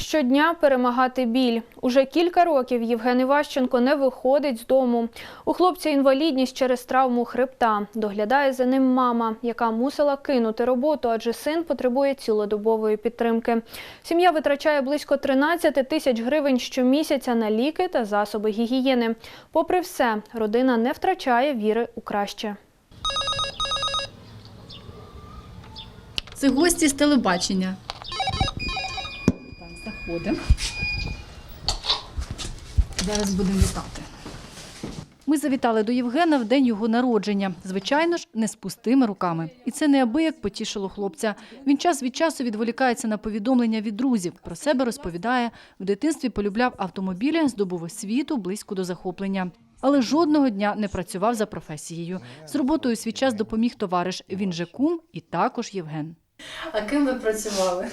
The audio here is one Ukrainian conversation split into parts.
Щодня перемагати біль. Уже кілька років Євген Іващенко не виходить з дому. У хлопця інвалідність через травму хребта. Доглядає за ним мама, яка мусила кинути роботу, адже син потребує цілодобової підтримки. Сім'я витрачає близько 13 тисяч гривень щомісяця на ліки та засоби гігієни. Попри все, родина не втрачає віри у краще. Це гості з телебачення. Так, заходимо. Зараз будемо вітати. Ми завітали до Євгена в день його народження. Звичайно ж, не з пустими руками. І це неабияк потішило хлопця. Він час від часу відволікається на повідомлення від друзів. Про себе розповідає. В дитинстві полюбляв автомобілі, здобув освіту близько до захоплення. Але жодного дня не працював за професією. З роботою свій час допоміг товариш. Він же кум і також Євген. А ким ви працювали?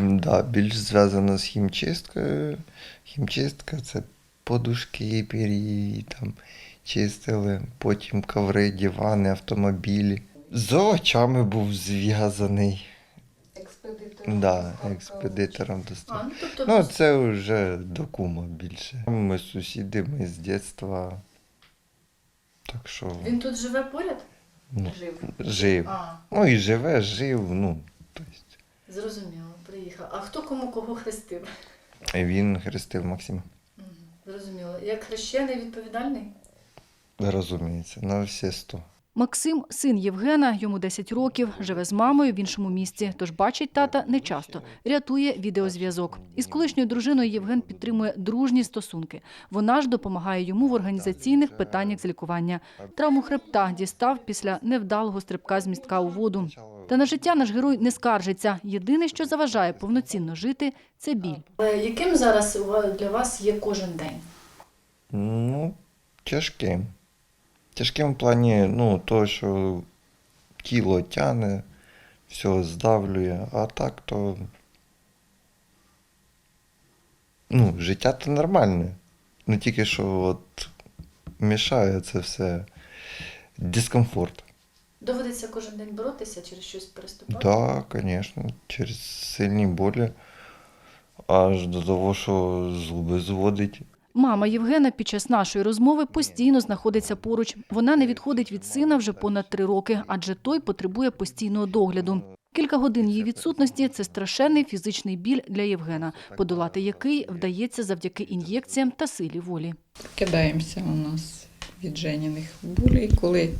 Да, більш зв'язано з хімчисткою. Хімчистка це подушки, пір'ї, там чистили, потім коври, дивани, автомобілі. З очами був зв'язаний. Експедитор. Да, експедитором А, ну, тобто, Ну, це вже до кума більше. Ми сусіди, ми з дитинства. Так що Він тут живе поряд? ну, Жив. жив. А, Ну і живе, жив, ну. Тобто, зрозуміло, приїхав. А хто кому кого хрестив? він хрестив Максима. Зрозуміло. Як хрещений відповідальний? Розуміється, на всі сто. Максим, син Євгена, йому 10 років, живе з мамою в іншому місті, тож бачить тата нечасто. Рятує відеозв'язок. Із колишньою дружиною Євген підтримує дружні стосунки. Вона ж допомагає йому в організаційних питаннях з лікування. Травму хребта дістав після невдалого стрибка з містка у воду. Та на життя наш герой не скаржиться. Єдине, що заважає повноцінно жити, це біль. Яким зараз у для вас є кожен день? Ну, тяжким. Тяжким в плані, ну, то, що тіло тяне, все здавлює, а так то. Ну, життя то нормальне. Ну тільки що от мішає це все дискомфорт. Доводиться кожен день боротися через щось переступати? Так, да, звісно, через сильні болі, аж до того, що зуби зводить. Мама Євгена під час нашої розмови постійно знаходиться поруч. Вона не відходить від сина вже понад три роки, адже той потребує постійного догляду. Кілька годин її відсутності це страшенний фізичний біль для Євгена, подолати який вдається завдяки ін'єкціям та силі волі. Кидаємося у нас від Женіних болей, коли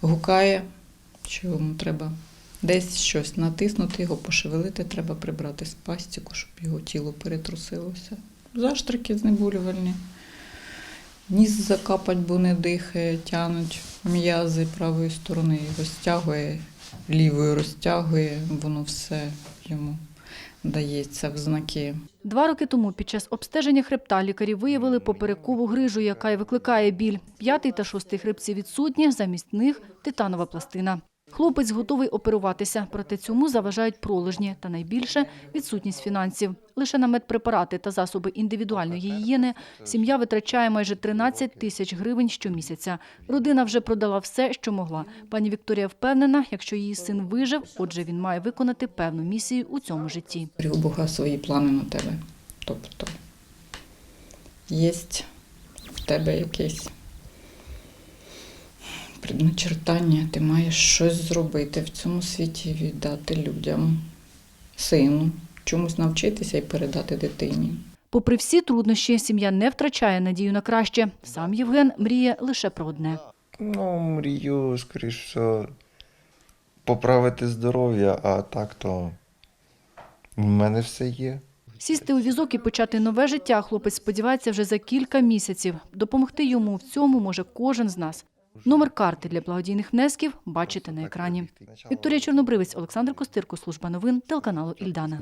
гукає, що йому треба десь щось натиснути, його пошевелити, треба прибрати з пастіку, щоб його тіло перетрусилося. Заштрики знеболювальні. Ніс закапать, бо не дихає, тянуть м'язи правої сторони, розтягує, лівою розтягує, воно все йому дається в знаки. Два роки тому під час обстеження хребта лікарі виявили поперекову грижу, яка й викликає біль. П'ятий та шостий хребці відсутні, замість них титанова пластина. Хлопець готовий оперуватися, проте цьому заважають пролежні та найбільше відсутність фінансів. Лише на медпрепарати та засоби індивідуальної гігієни сім'я витрачає майже 13 тисяч гривень щомісяця. Родина вже продала все, що могла. Пані Вікторія впевнена, якщо її син вижив, отже він має виконати певну місію у цьому житті. У Бога свої плани на тебе. Тобто є в тебе якесь предначертання, ти маєш щось зробити в цьому світі, віддати людям, сину, чомусь навчитися і передати дитині. Попри всі труднощі, сім'я не втрачає надію на краще. Сам Євген мріє лише про одне. Ну, мрію, скоріш все, поправити здоров'я, а так то в мене все є. Сісти у візок і почати нове життя хлопець сподівається вже за кілька місяців. Допомогти йому в цьому може кожен з нас. Номер карти для благодійних внесків бачите на екрані. Вікторія Чорнобривець, Олександр Костирко, служба новин телеканалу Ільдана.